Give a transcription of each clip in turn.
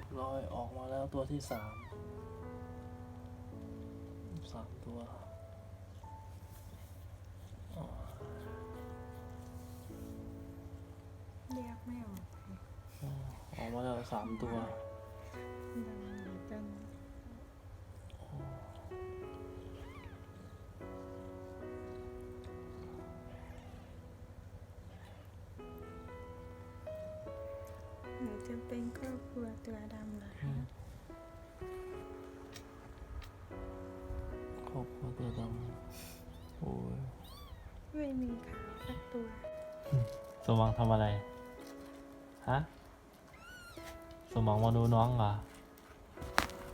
รียบร้อยออกมาแล้วตัวที่สามสามตัวอ๋อเรียกไม่ออกเลยออกมาแล้วสามตัวดังเห ครอบครัวตัวดำเหรออืคะมครอบครัวตัวดำโอ้ยไม่มีขาวสักตัว สมหวังทำอะไร ฮะ สมหวังมาดูน้องเหรอ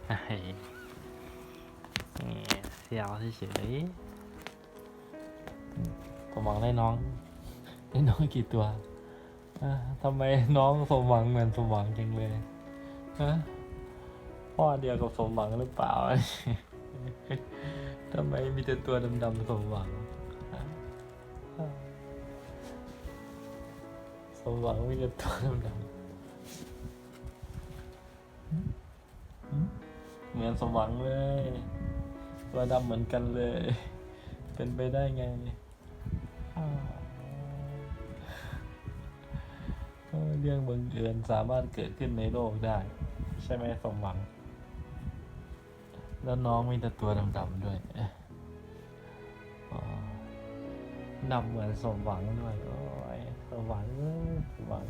ไอ้นี่เสียวเฉยๆสมหวังได้น้อง ได้น้องกี่ตัวอะ ทำไมน้องสมหวังเหมือนสมหวังจังเลยฮะพ่อเดียวกับสมหวังหรือเปล่าทำไมมีแต่ตัวดำๆสมหวัง สมหวังมีแต่ตัวดำๆเหมือนสมหวังเลย ตัวดำเหมือนกันเลย เป็นไปได้ไง รื่องบังเอิญสามารถเกิดขึ้นในโลกได้ ใช่ไหมสมหวัง แล้วน้องมีแต่ตัวดำๆด้วยดำเหมือนสมหวังด้วยโอ้ยสมหวังสมหวัง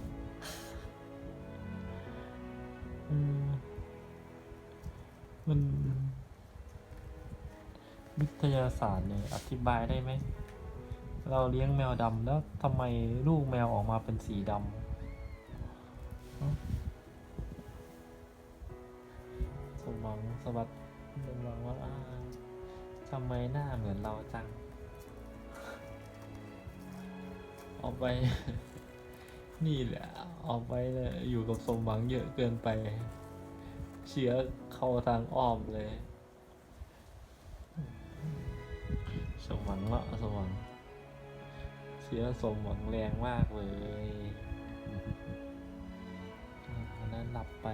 มันวิทยาศาสตร์เนี่ยอธิบายได้ไหม เราเลี้ยงแมวดำแล้วทำไมลูกแมวออกมาเป็นสีดำ สมหวังสวัสดิ์สมหวังว่าอ่าทำไมหน้าเหมือนเราจัง ออกไป นี่แหละ ออกไปเลยอยู่กับสมหวังเยอะเกินไป เชื้อเข้าทางอ้อมเลย สมหวังละสมหวังเชื้อสมหวังแรงมากเลย หลับไป